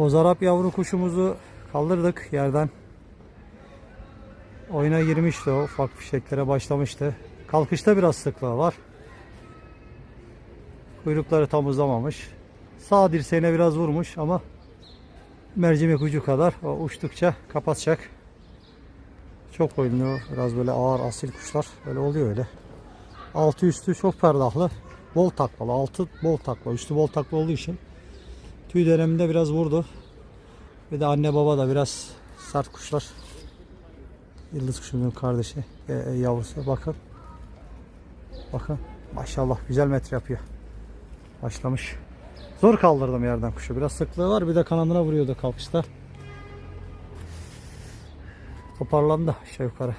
Bozarap yavru kuşumuzu kaldırdık yerden. Oyuna girmişti o. Ufak fişeklere başlamıştı. Kalkışta biraz sıklığı var. Kuyrukları tam uzamamış. Sağ dirseğine biraz vurmuş ama mercimek ucu kadar. O uçtukça kapatacak. Çok oynuyor. Biraz böyle ağır asil kuşlar. Öyle oluyor öyle. Altı üstü çok perdahlı. Bol taklalı. Altı bol takla. Üstü bol takla olduğu için Tüy döneminde biraz vurdu. Bir de anne baba da biraz sert kuşlar. Yıldız kuşunun kardeşi, e, e, yavrusu. Bakın. Bakın. Maşallah güzel metre yapıyor. Başlamış. Zor kaldırdım yerden kuşu. Biraz sıklığı var. Bir de kanadına vuruyordu kalkışta. Toparlandı aşağı yukarı.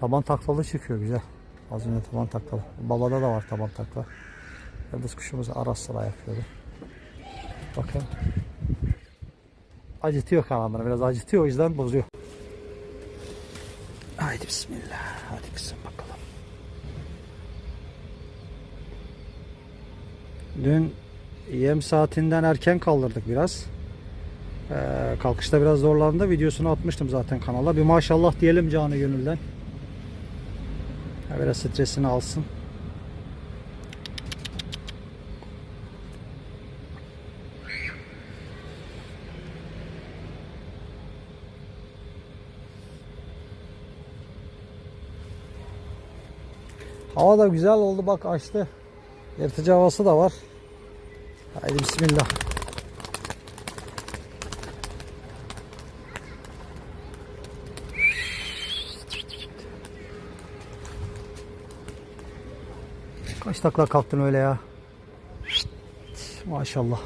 Taban taklalı çıkıyor güzel. Az önce taban taklalı. Babada da var taban takla. Yıldız kuşumuz ara sıra yapıyordu. Bakın. Acıtıyor kanadını. Biraz acıtıyor o yüzden bozuyor. Haydi bismillah. Hadi kızım bakalım. Dün yem saatinden erken kaldırdık biraz. Ee, kalkışta biraz zorlandı. Videosunu atmıştım zaten kanala. Bir maşallah diyelim canı gönülden. Biraz stresini alsın. Hava da güzel oldu bak açtı. Yırtıcı havası da var. Haydi bismillah. Kaç takla kalktın öyle ya? Maşallah.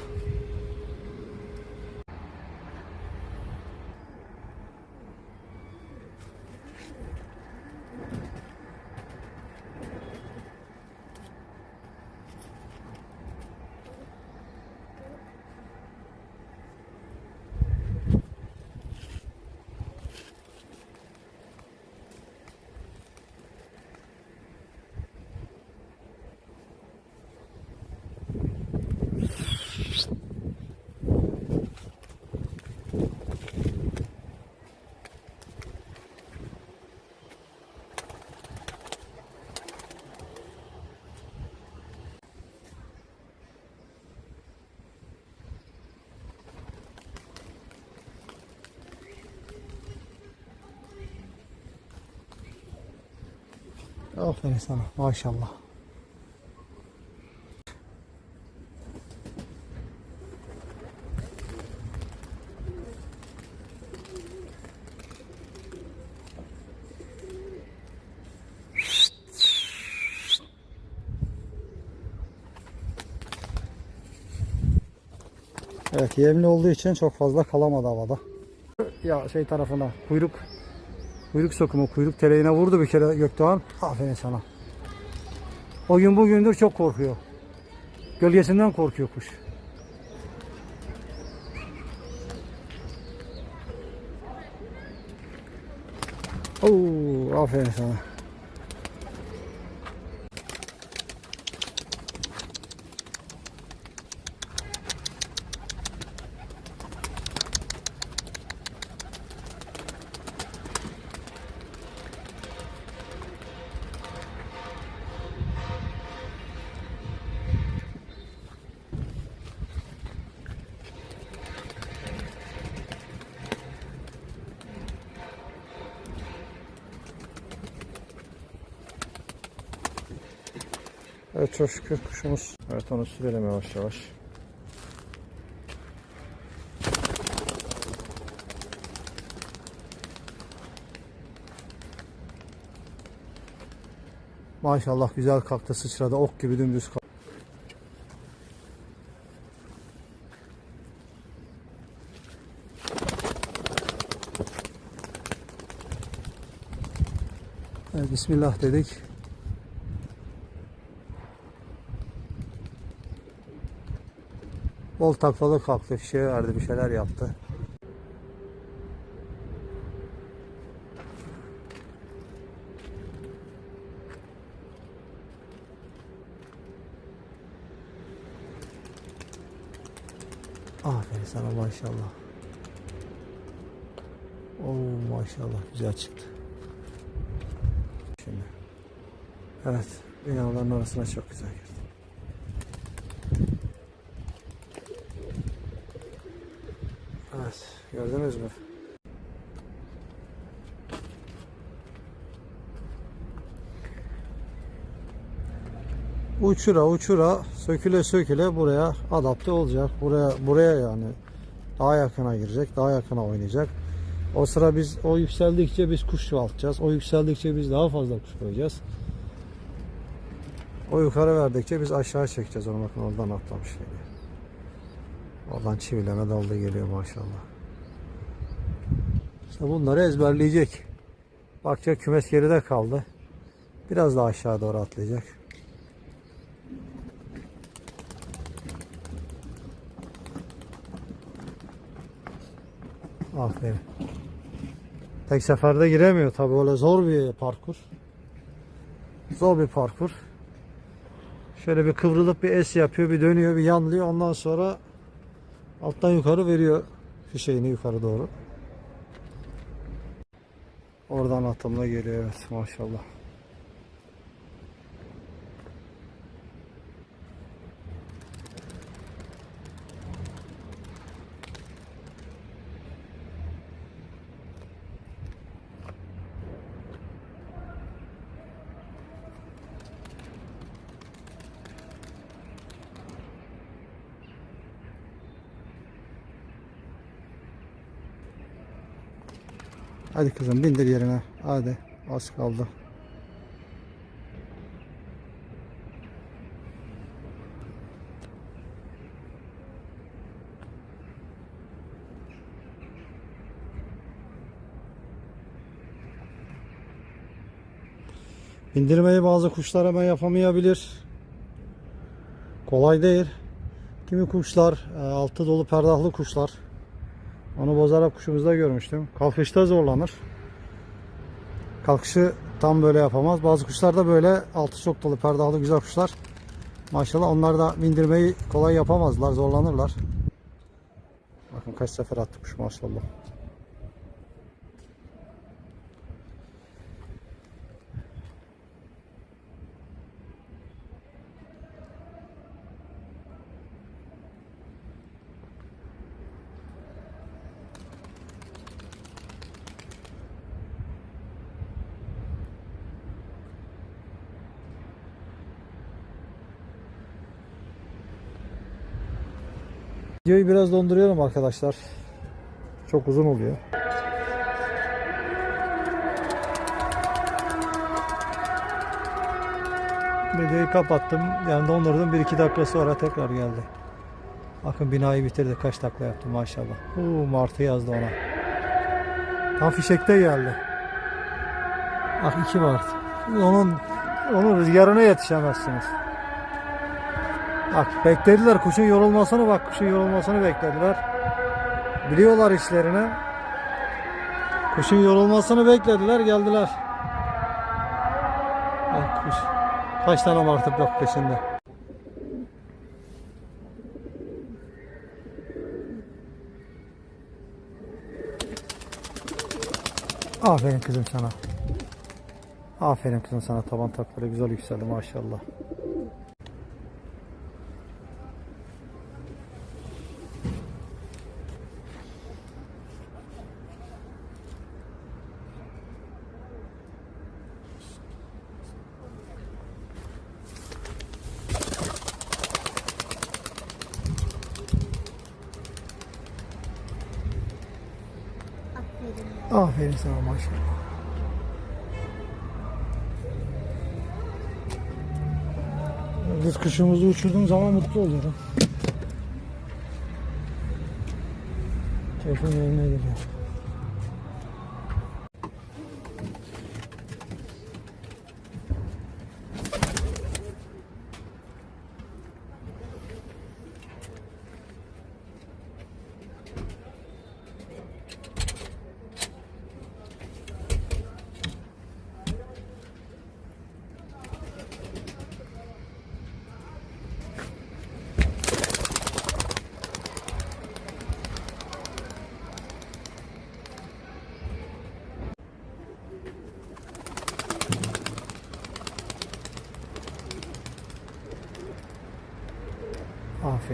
Aferin sana maşallah. Evet yemli olduğu için çok fazla kalamadı havada. Ya şey tarafına kuyruk kuyruk sokumu kuyruk teleğine vurdu bir kere Gökdoğan. Aferin sana. O gün bugündür çok korkuyor. Gölgesinden korkuyor kuş. Oo, aferin sana. Şükür kuşumuz. Evet onu sürelim yavaş yavaş. Maşallah güzel kalktı sıçradı ok gibi dümdüz kalktı. Bismillah dedik. Bol taklalı kalktı, fişeği verdi, bir şeyler yaptı. Aferin sana maşallah. Oo maşallah güzel çıktı. Şimdi. Evet, binaların arasına çok güzel girdi. Evet, gördünüz mü? Uçura uçura söküle söküle buraya adapte olacak. Buraya buraya yani daha yakına girecek, daha yakına oynayacak. O sıra biz o yükseldikçe biz kuş çoğaltacağız. O yükseldikçe biz daha fazla kuş koyacağız. O yukarı verdikçe biz aşağı çekeceğiz onu bakın oradan atlamış. Oradan çivileme daldı geliyor maşallah. İşte bunları ezberleyecek. Bakacak kümes geride kaldı. Biraz daha aşağı doğru atlayacak. Aferin. Tek seferde giremiyor tabi öyle zor bir parkur. Zor bir parkur. Şöyle bir kıvrılıp bir es yapıyor, bir dönüyor, bir yanlıyor. Ondan sonra alttan yukarı veriyor fişeğini yukarı doğru. Oradan atımla geliyor evet maşallah. Hadi kızım bindir yerine. Hadi az kaldı. Bindirmeyi bazı kuşlar hemen yapamayabilir. Kolay değil. Kimi kuşlar e, altı dolu perdahlı kuşlar onu bozarak kuşumuzda görmüştüm. Kalkışta zorlanır. Kalkışı tam böyle yapamaz. Bazı kuşlar da böyle altı çok dolu perdahlı güzel kuşlar. Maşallah onlar da bindirmeyi kolay yapamazlar. Zorlanırlar. Bakın kaç sefer attı kuş maşallah. Videoyu biraz donduruyorum arkadaşlar. Çok uzun oluyor. Videoyu kapattım. Yani dondurdum. 1-2 dakika sonra tekrar geldi. Bakın binayı bitirdi. Kaç takla yaptım maşallah. Uuu martı yazdı ona. Tam fişekte geldi. Ah iki martı. Onun onun rüzgarına yetişemezsiniz. Bak beklediler kuşun yorulmasını bak kuşun yorulmasını beklediler. Biliyorlar işlerini. Kuşun yorulmasını beklediler geldiler. Bak kuş. Kaç tane martı bak peşinde. Aferin kızım sana. Aferin kızım sana taban takları güzel yükseldi maşallah. Aferin sana maşallah. Biz kuşumuzu uçurduğum zaman mutlu oluyorum. Telefon yerine geliyor.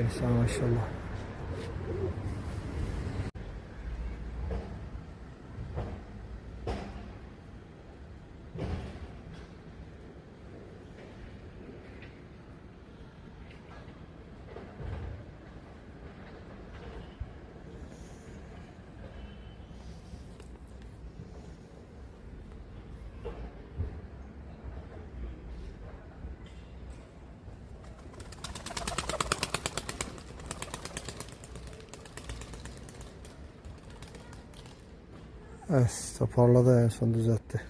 Sana maşallah. Evet toparladı en son düzeltti.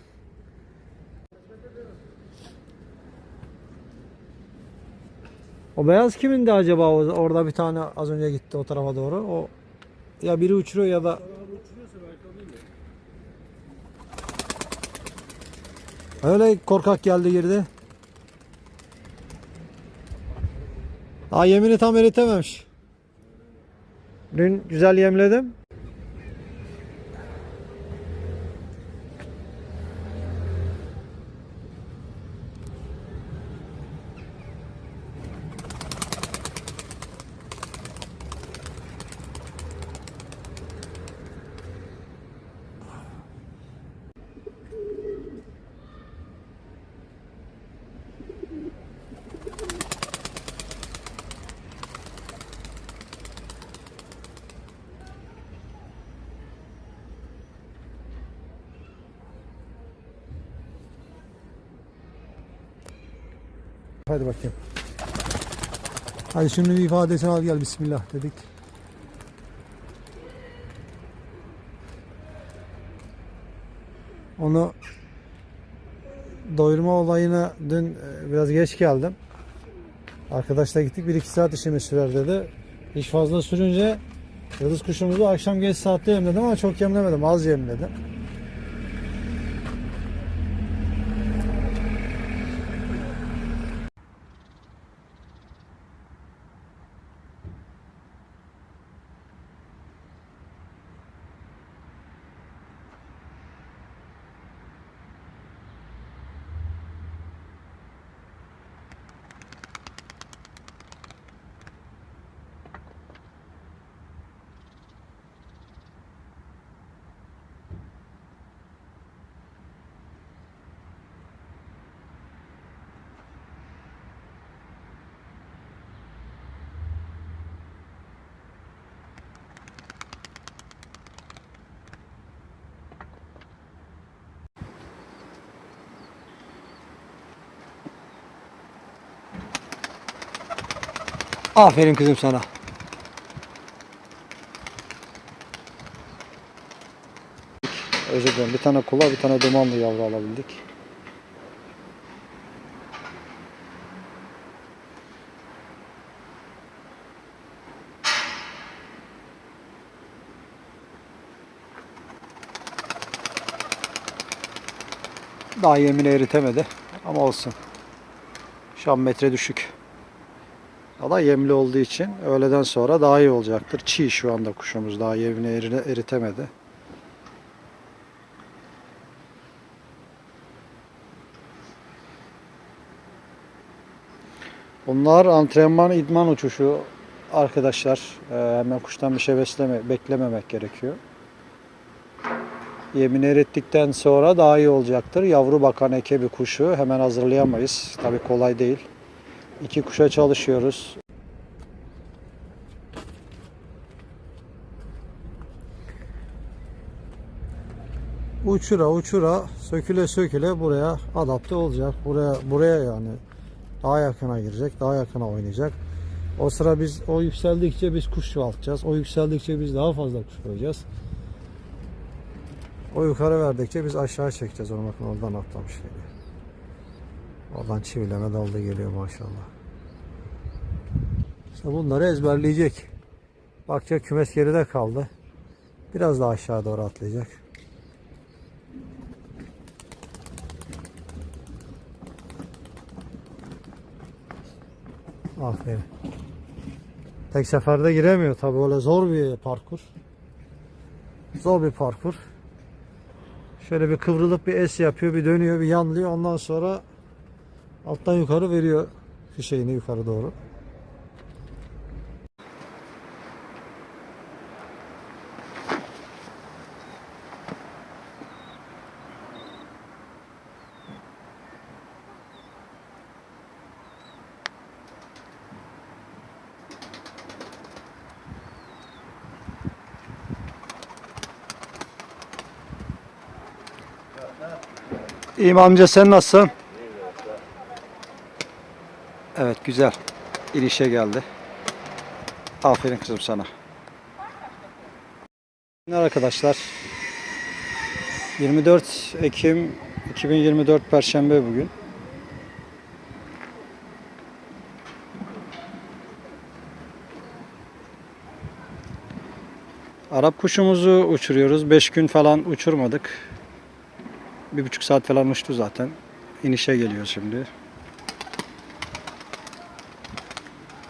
O beyaz kimindi acaba orada bir tane az önce gitti o tarafa doğru. O ya biri uçuruyor ya da Öyle korkak geldi girdi. Daha yemini tam eritememiş. Dün güzel yemledim. Hadi bakayım. Hadi şunu bir ifadesini al gel bismillah dedik. Onu doyurma olayına dün e, biraz geç geldim. Arkadaşla gittik 1-2 saat işimiz sürer dedi. İş fazla sürünce yıldız kuşumuzu akşam geç saatte yemledim ama çok yemlemedim. Az yemledim. Aferin kızım sana. Özür dilerim. Bir tane kula, bir tane dumanlı yavru alabildik. Daha yemini eritemedi ama olsun. Şu an metre düşük. Ya da yemli olduğu için öğleden sonra daha iyi olacaktır. Çiğ şu anda kuşumuz daha yemini eri- eritemedi. Bunlar antrenman idman uçuşu arkadaşlar. Ee, hemen kuştan bir şey besleme, beklememek gerekiyor. Yemini erittikten sonra daha iyi olacaktır. Yavru bakan eke bir kuşu hemen hazırlayamayız. Tabii kolay değil. İki kuşa çalışıyoruz. uçura uçura söküle söküle buraya adapte olacak. Buraya buraya yani daha yakına girecek, daha yakına oynayacak. O sıra biz o yükseldikçe biz kuş çoğaltacağız. O yükseldikçe biz daha fazla kuş koyacağız. O yukarı verdikçe biz aşağı çekeceğiz onu bakın oradan atlamış geliyor. Oradan çivileme daldı geliyor maşallah. İşte bunları ezberleyecek. Bakacak kümes geride kaldı. Biraz daha aşağı doğru atlayacak. Aferin. Tek seferde giremiyor tabi öyle zor bir parkur. Zor bir parkur. Şöyle bir kıvrılıp bir es yapıyor, bir dönüyor, bir yanlıyor. Ondan sonra alttan yukarı veriyor fişeğini yukarı doğru. İyiyim amca sen nasılsın? Evet güzel. İnişe geldi. Aferin kızım sana. Arkadaşlar 24 Ekim 2024 Perşembe bugün. Arap kuşumuzu uçuruyoruz. 5 gün falan uçurmadık. Bir buçuk saat falan uçtu zaten. İnişe geliyor şimdi.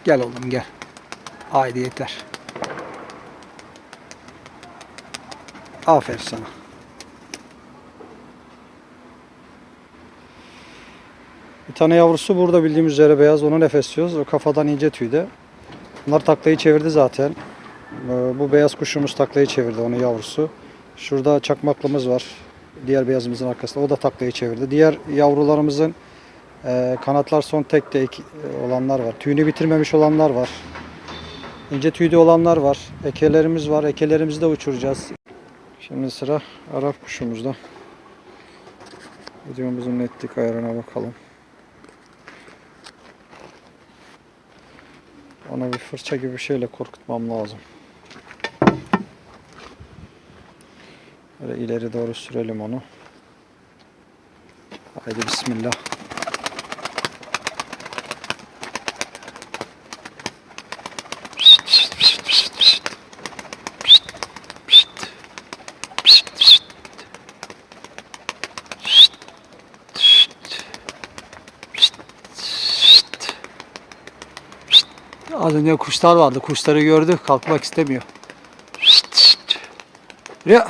Gel oğlum gel. Haydi yeter. Aferin sana. Bir tane yavrusu burada bildiğimiz üzere beyaz. Onu nefesliyoruz. O kafadan ince tüyde. Bunlar taklayı çevirdi zaten. Ee, Bu beyaz kuşumuz taklayı çevirdi onun yavrusu. Şurada çakmaklımız var. Diğer beyazımızın arkasında. O da taklayı çevirdi. Diğer yavrularımızın e, kanatlar son tek tek olanlar var. Tüyünü bitirmemiş olanlar var. İnce tüylü olanlar var. Ekelerimiz var. Ekelerimizi de uçuracağız. Şimdi sıra Arap kuşumuzda. Videomuzun netlik ayarına bakalım. Ona bir fırça gibi bir şeyle korkutmam lazım. Böyle ileri doğru sürelim onu. Haydi bismillah. Az önce kuşlar vardı. Kuşları gördü. Kalkmak istemiyor. Ya.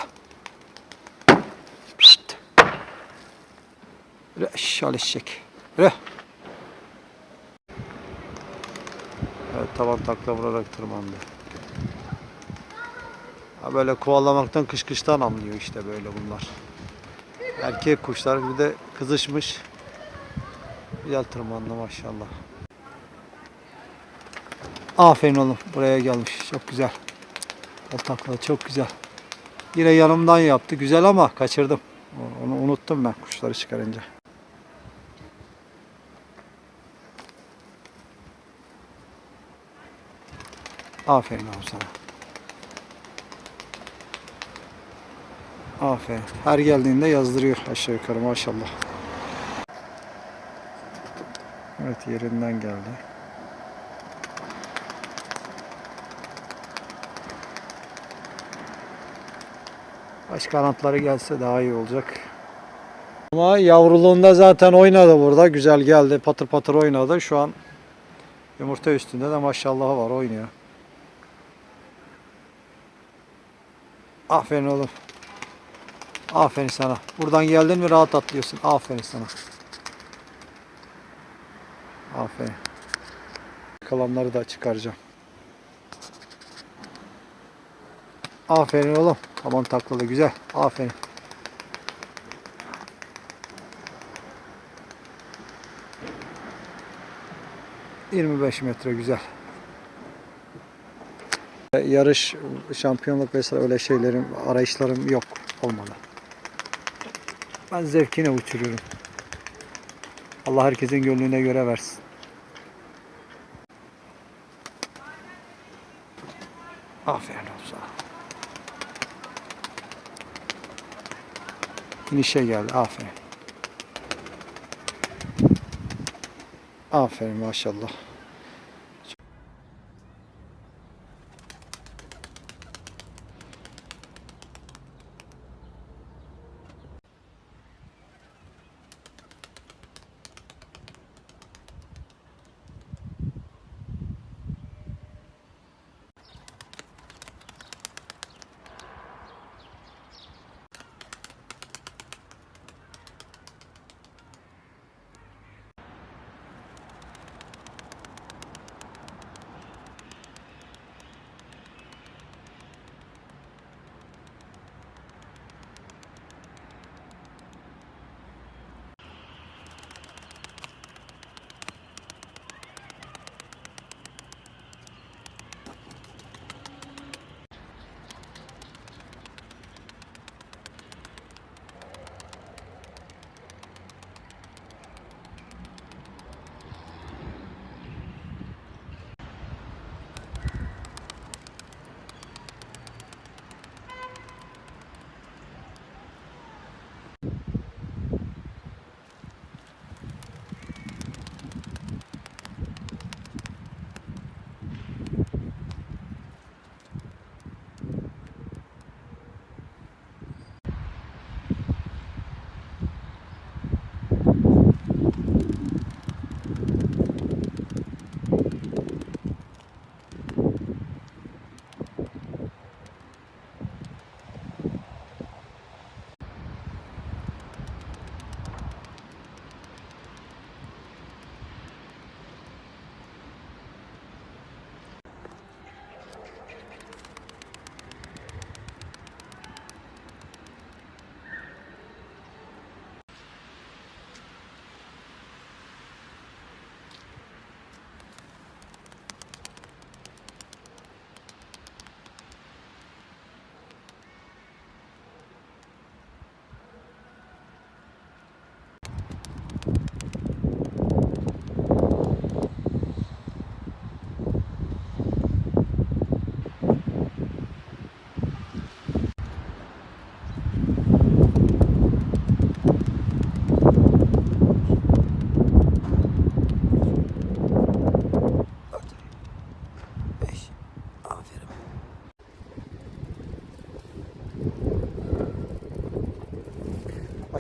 Re, şal eşek. Re. Evet tavan takla vurarak tırmandı. Ha böyle kovalamaktan kışkıştan anlıyor işte böyle bunlar. Erkek kuşlar bir de kızışmış. Güzel tırmandı maşallah. Aferin oğlum buraya gelmiş. Çok güzel. O takla çok güzel. Yine yanımdan yaptı. Güzel ama kaçırdım. Onu unuttum ben kuşları çıkarınca. Aferin oğlum sana. Aferin. Her geldiğinde yazdırıyor aşağı yukarı maşallah. Evet yerinden geldi. Baş kanatları gelse daha iyi olacak. Ama yavruluğunda zaten oynadı burada. Güzel geldi. Patır patır oynadı. Şu an yumurta üstünde de maşallahı var. Oynuyor. Aferin oğlum. Aferin sana. Buradan geldin mi rahat atlıyorsun. Aferin sana. Aferin. Kalanları da çıkaracağım. Aferin oğlum. Tamam takladı güzel. Aferin. ...25 metre güzel. Yarış, şampiyonluk vesaire öyle şeylerim, arayışlarım yok. Olmadı. Ben zevkine uçuruyorum. Allah herkesin gönlüne göre versin. Aferin olsun. İnişe geldi. Aferin. Aferin maşallah.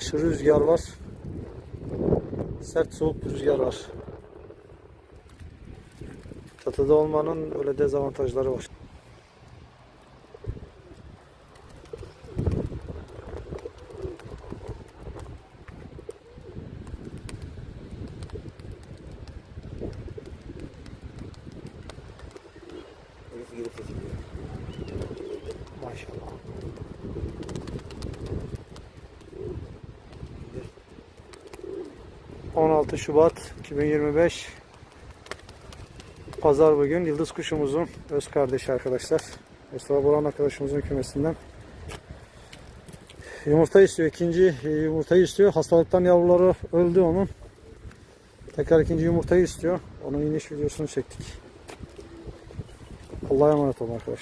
Aşırı rüzgar var. Sert soğuk bir rüzgar var. Çatıda olmanın öyle dezavantajları var. Maşallah. ...16 Şubat 2025... ...Pazar bugün... ...Yıldız kuşumuzun... ...öz kardeşi arkadaşlar... ...Mustafa Boran arkadaşımızın kümesinden... ...yumurta istiyor... ...ikinci yumurtayı istiyor... ...hastalıktan yavruları öldü onun... ...tekrar ikinci yumurtayı istiyor... ...onun iniş videosunu çektik... Allah'a emanet olun arkadaşlar.